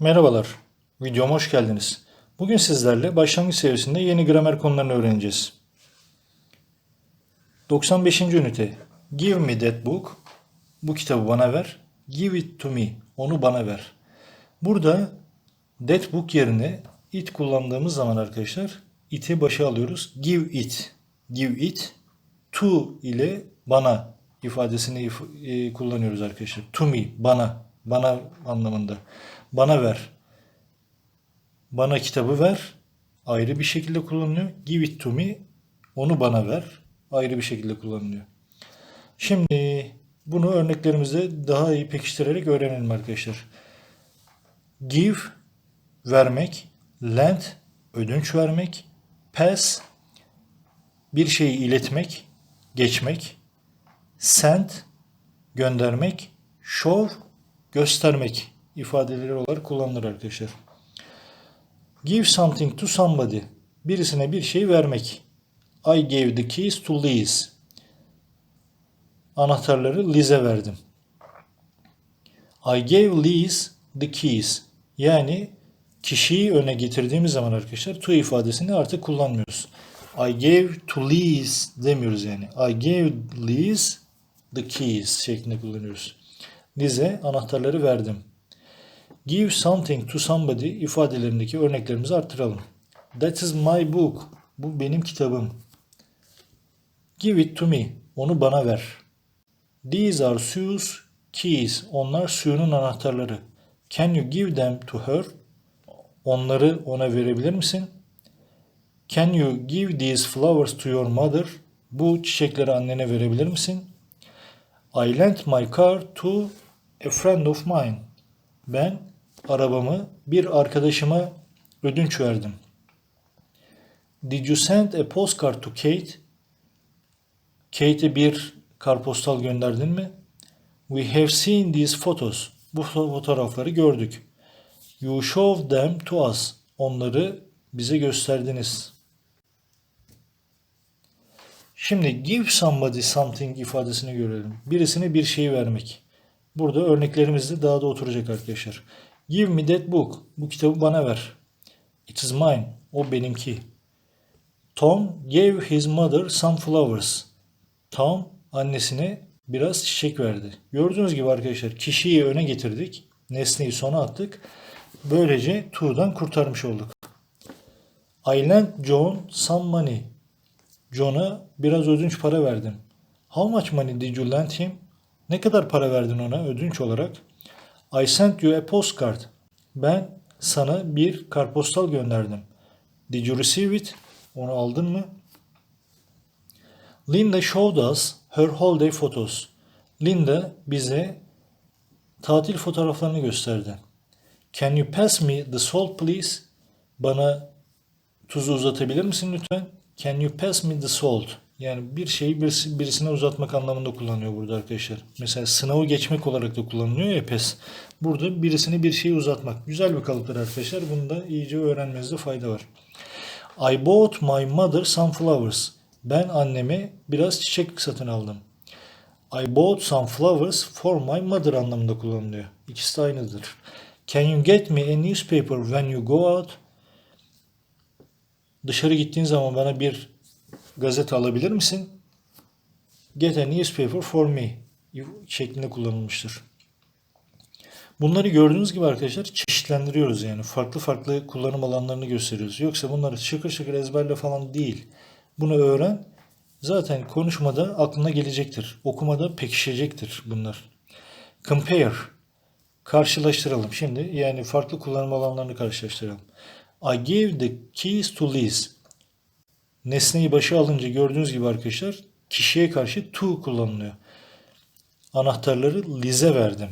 Merhabalar, videoma hoş geldiniz. Bugün sizlerle başlangıç seviyesinde yeni gramer konularını öğreneceğiz. 95. ünite. Give me that book. Bu kitabı bana ver. Give it to me. Onu bana ver. Burada that book yerine it kullandığımız zaman arkadaşlar it'i başa alıyoruz. Give it. Give it to ile bana ifadesini if- e, kullanıyoruz arkadaşlar. To me, bana, bana anlamında. Bana ver. Bana kitabı ver. Ayrı bir şekilde kullanılıyor. Give it to me. Onu bana ver. Ayrı bir şekilde kullanılıyor. Şimdi bunu örneklerimizde daha iyi pekiştirerek öğrenelim arkadaşlar. Give vermek, lend ödünç vermek, pass bir şeyi iletmek, geçmek, send göndermek, show göstermek ifadeleri olarak kullanılır arkadaşlar. Give something to somebody. Birisine bir şey vermek. I gave the keys to Liz. Anahtarları Liz'e verdim. I gave Liz the keys. Yani kişiyi öne getirdiğimiz zaman arkadaşlar to ifadesini artık kullanmıyoruz. I gave to Liz demiyoruz yani. I gave Liz the keys şeklinde kullanıyoruz. Liz'e anahtarları verdim. Give something to somebody ifadelerindeki örneklerimizi arttıralım. That is my book. Bu benim kitabım. Give it to me. Onu bana ver. These are Sue's keys. Onlar Sue'nun anahtarları. Can you give them to her? Onları ona verebilir misin? Can you give these flowers to your mother? Bu çiçekleri annene verebilir misin? I lent my car to a friend of mine. Ben arabamı bir arkadaşıma ödünç verdim. Did you send a postcard to Kate? Kate'e bir karpostal gönderdin mi? We have seen these photos. Bu fotoğrafları gördük. You showed them to us. Onları bize gösterdiniz. Şimdi give somebody something ifadesini görelim. Birisine bir şey vermek. Burada örneklerimiz daha da oturacak arkadaşlar. Give me that book. Bu kitabı bana ver. It is mine. O benimki. Tom gave his mother some flowers. Tom annesine biraz çiçek verdi. Gördüğünüz gibi arkadaşlar kişiyi öne getirdik. Nesneyi sona attık. Böylece to'dan kurtarmış olduk. I lent John some money. John'a biraz ödünç para verdim. How much money did you lend him? Ne kadar para verdin ona ödünç olarak? I sent you a postcard. Ben sana bir kartpostal gönderdim. Did you receive it? Onu aldın mı? Linda showed us her holiday photos. Linda bize tatil fotoğraflarını gösterdi. Can you pass me the salt please? Bana tuzu uzatabilir misin lütfen? Can you pass me the salt? Yani bir şeyi birisi, birisine uzatmak anlamında kullanıyor burada arkadaşlar. Mesela sınavı geçmek olarak da kullanılıyor ya pass. Burada birisine bir şeyi uzatmak. Güzel bir kalıptır arkadaşlar. Bunu da iyice öğrenmenizde fayda var. I bought my mother some flowers. Ben anneme biraz çiçek satın aldım. I bought some flowers for my mother anlamında kullanılıyor. İkisi de aynıdır. Can you get me a newspaper when you go out? Dışarı gittiğin zaman bana bir gazete alabilir misin? Get a newspaper for me şeklinde kullanılmıştır. Bunları gördüğünüz gibi arkadaşlar çeşitlendiriyoruz yani. Farklı farklı kullanım alanlarını gösteriyoruz. Yoksa bunları şıkır şıkır ezberle falan değil. Bunu öğren. Zaten konuşmada aklına gelecektir. Okumada pekişecektir bunlar. Compare. Karşılaştıralım. Şimdi yani farklı kullanım alanlarını karşılaştıralım. I gave the keys to Liz. Nesneyi başa alınca gördüğünüz gibi arkadaşlar kişiye karşı to kullanılıyor. Anahtarları Liz'e verdim.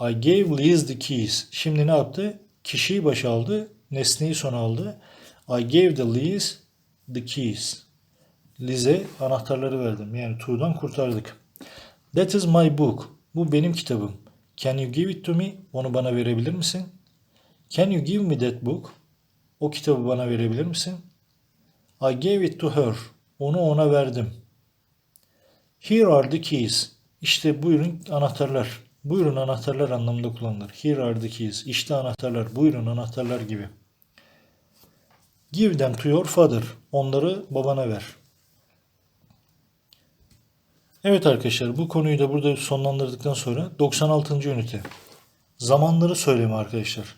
I gave Liz the keys. Şimdi ne yaptı? Kişiyi başa aldı, nesneyi sona aldı. I gave the Liz the keys. Liz'e anahtarları verdim. Yani to'dan kurtardık. That is my book. Bu benim kitabım. Can you give it to me? Onu bana verebilir misin? Can you give me that book? O kitabı bana verebilir misin? I gave it to her. Onu ona verdim. Here are the keys. İşte buyurun anahtarlar. Buyurun anahtarlar anlamında kullanılır. Here are the keys. İşte anahtarlar. Buyurun anahtarlar gibi. Give them to your father. Onları babana ver. Evet arkadaşlar bu konuyu da burada sonlandırdıktan sonra 96. ünite. Zamanları söyleme arkadaşlar.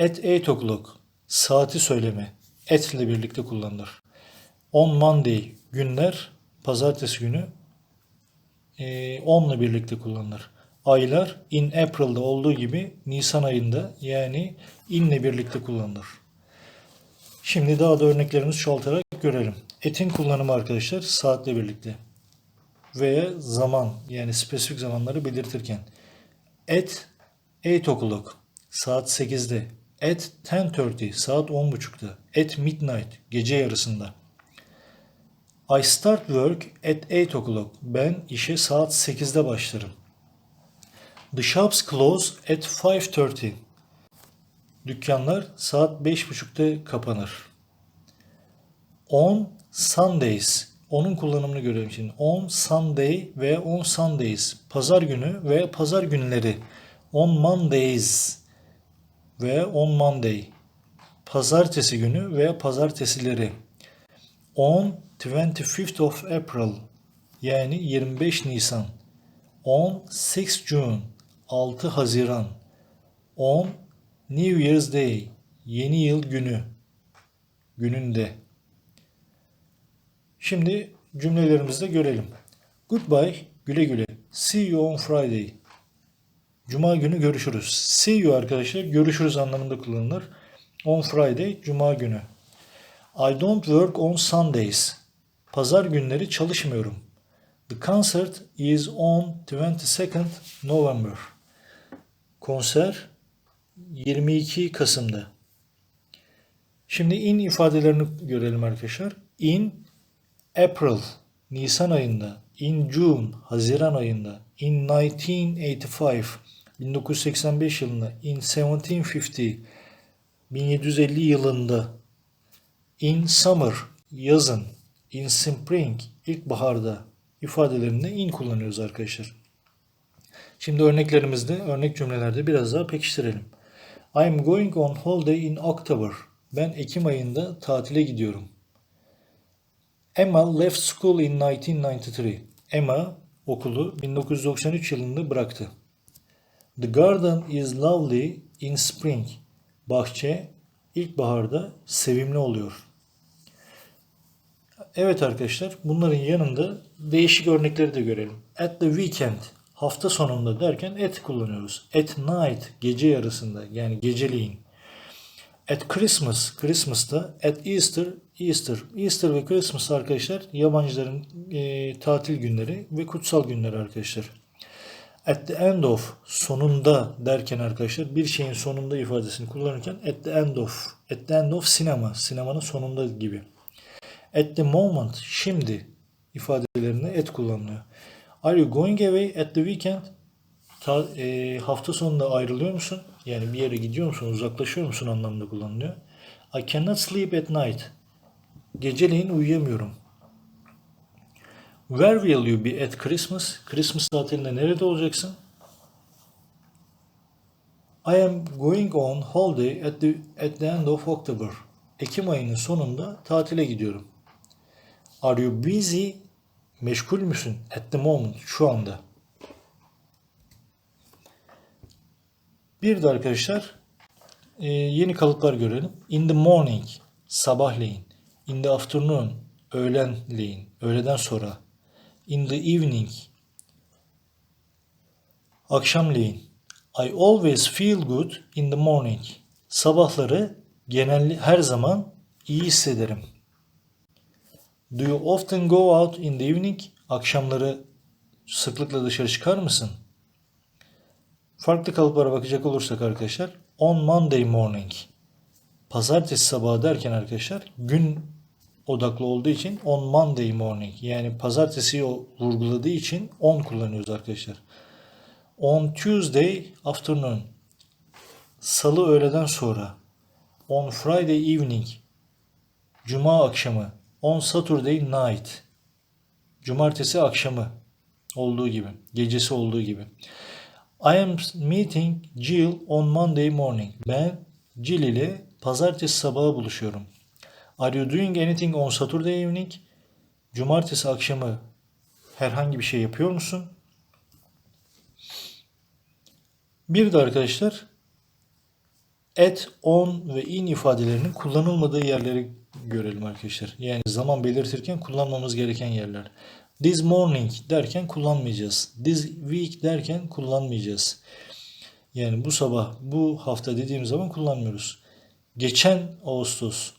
At 8 o'clock. Saati söyleme. At ile birlikte kullanılır. On Monday günler pazartesi günü e, on ile birlikte kullanılır. Aylar in April'da olduğu gibi Nisan ayında yani in ile birlikte kullanılır. Şimdi daha da örneklerimizi çoğaltarak görelim. Etin kullanımı arkadaşlar saatle birlikte veya zaman yani spesifik zamanları belirtirken at 8 o'clock saat 8'de at 10.30 saat 10.30'da at midnight gece yarısında. I start work at 8 o'clock. Ben işe saat 8'de başlarım. The shops close at 5.30 dükkanlar saat 5.30'da kapanır. On Sundays. Onun kullanımını görelim şimdi. On Sunday ve on Sundays. Pazar günü ve pazar günleri. On Mondays ve on Monday. Pazartesi günü ve pazartesileri. On 25th of April yani 25 Nisan. On 6 June 6 Haziran. On New Year's Day yeni yıl günü gününde. Şimdi cümlelerimizde görelim. Goodbye, güle güle. See you on Friday. Cuma günü görüşürüz. See you arkadaşlar görüşürüz anlamında kullanılır. On Friday, Cuma günü. I don't work on Sundays. Pazar günleri çalışmıyorum. The concert is on 22nd November. Konser 22 Kasım'da. Şimdi in ifadelerini görelim arkadaşlar. In April, Nisan ayında, in June, Haziran ayında, in 1985, 1985 yılında, in 1750, 1750 yılında, in summer, yazın, in spring, ilkbaharda ifadelerinde in kullanıyoruz arkadaşlar. Şimdi örneklerimizde, örnek cümlelerde biraz daha pekiştirelim. I'm going on holiday in October. Ben Ekim ayında tatile gidiyorum. Emma left school in 1993. Emma okulu 1993 yılında bıraktı. The garden is lovely in spring. Bahçe ilkbaharda sevimli oluyor. Evet arkadaşlar bunların yanında değişik örnekleri de görelim. At the weekend hafta sonunda derken at kullanıyoruz. At night gece yarısında yani geceliğin. At Christmas, Christmas'ta, at Easter, Easter. Easter ve Christmas arkadaşlar yabancıların e, tatil günleri ve kutsal günleri arkadaşlar. At the end of, sonunda derken arkadaşlar bir şeyin sonunda ifadesini kullanırken at the end of, at the end of sinema, sinemanın sonunda gibi. At the moment, şimdi ifadelerinde at kullanılıyor. Are you going away at the weekend? Ta, e, hafta sonunda ayrılıyor musun? Yani bir yere gidiyor musun, uzaklaşıyor musun anlamında kullanılıyor. I cannot sleep at night. Geceleyin uyuyamıyorum. Where will you be at Christmas? Christmas tatilinde nerede olacaksın? I am going on holiday at the, at the end of October. Ekim ayının sonunda tatile gidiyorum. Are you busy? Meşgul müsün? At the moment. Şu anda. Bir de arkadaşlar e, yeni kalıplar görelim. In the morning, sabahleyin. In the afternoon, öğlenleyin, öğleden sonra. In the evening, akşamleyin. I always feel good in the morning. Sabahları genelli her zaman iyi hissederim. Do you often go out in the evening? Akşamları sıklıkla dışarı çıkar mısın? Farklı kalıplara bakacak olursak arkadaşlar on Monday morning pazartesi sabahı derken arkadaşlar gün odaklı olduğu için on Monday morning yani pazartesiyi vurguladığı için on kullanıyoruz arkadaşlar. On Tuesday afternoon salı öğleden sonra on Friday evening cuma akşamı on Saturday night cumartesi akşamı olduğu gibi gecesi olduğu gibi I am meeting Jill on Monday morning. Ben Jill ile pazartesi sabahı buluşuyorum. Are you doing anything on Saturday evening? Cumartesi akşamı herhangi bir şey yapıyor musun? Bir de arkadaşlar at, on ve in ifadelerinin kullanılmadığı yerleri görelim arkadaşlar. Yani zaman belirtirken kullanmamız gereken yerler. This morning derken kullanmayacağız. This week derken kullanmayacağız. Yani bu sabah, bu hafta dediğimiz zaman kullanmıyoruz. Geçen Ağustos,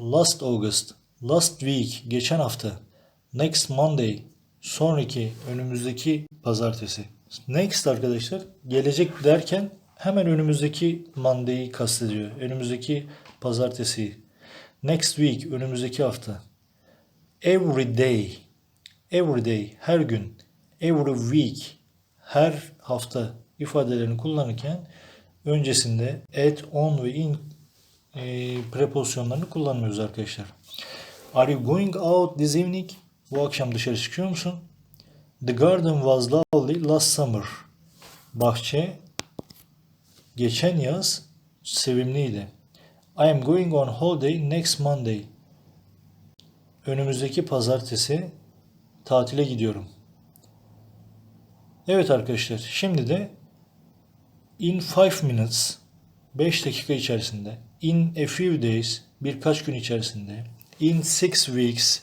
last August, last week, geçen hafta, next Monday, sonraki, önümüzdeki pazartesi. Next arkadaşlar, gelecek derken hemen önümüzdeki Monday'i kastediyor. Önümüzdeki pazartesi. Next week, önümüzdeki hafta. Every day, every day, her gün. Every week, her hafta ifadelerini kullanırken öncesinde at, on ve in e, prepozisyonlarını kullanmıyoruz arkadaşlar. Are you going out this evening? Bu akşam dışarı çıkıyor musun? The garden was lovely last summer. Bahçe geçen yaz sevimliydi. I am going on holiday next Monday. Önümüzdeki pazartesi tatile gidiyorum. Evet arkadaşlar şimdi de in 5 minutes 5 dakika içerisinde in a few days birkaç gün içerisinde in 6 weeks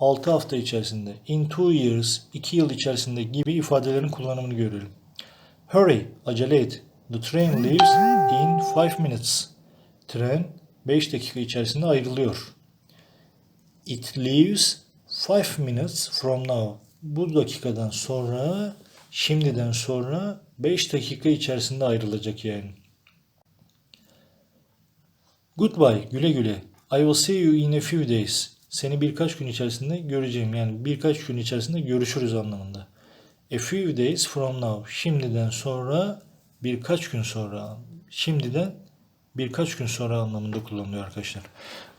6 hafta içerisinde in 2 years 2 yıl içerisinde gibi ifadelerin kullanımını görelim. Hurry acele et. The train leaves in 5 minutes. Tren 5 dakika içerisinde ayrılıyor. It leaves 5 minutes from now. Bu dakikadan sonra, şimdiden sonra 5 dakika içerisinde ayrılacak yani. Goodbye, güle güle. I will see you in a few days. Seni birkaç gün içerisinde göreceğim. Yani birkaç gün içerisinde görüşürüz anlamında. A few days from now. Şimdiden sonra, birkaç gün sonra. Şimdiden birkaç gün sonra anlamında kullanılıyor arkadaşlar.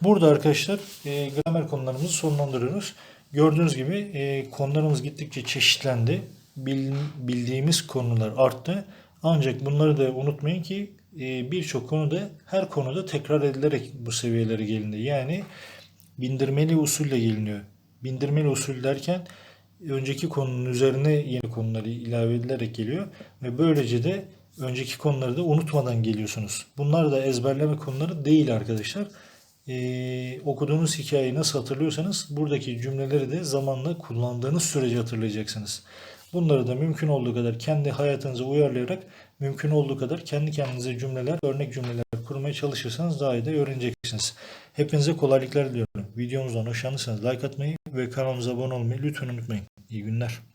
Burada arkadaşlar e, gramer konularımızı sonlandırıyoruz. Gördüğünüz gibi e, konularımız gittikçe çeşitlendi. Bil, bildiğimiz konular arttı. Ancak bunları da unutmayın ki e, birçok konuda her konuda tekrar edilerek bu seviyelere gelindi. Yani bindirmeli usulle geliniyor. Bindirmeli usul derken önceki konunun üzerine yeni konuları ilave edilerek geliyor ve böylece de önceki konuları da unutmadan geliyorsunuz. Bunlar da ezberleme konuları değil arkadaşlar. Ee, okuduğunuz hikayeyi nasıl hatırlıyorsanız buradaki cümleleri de zamanla kullandığınız sürece hatırlayacaksınız. Bunları da mümkün olduğu kadar kendi hayatınıza uyarlayarak mümkün olduğu kadar kendi kendinize cümleler, örnek cümleler kurmaya çalışırsanız daha iyi de öğreneceksiniz. Hepinize kolaylıklar diliyorum. Videomuzdan hoşlanırsanız like atmayı ve kanalımıza abone olmayı lütfen unutmayın. İyi günler.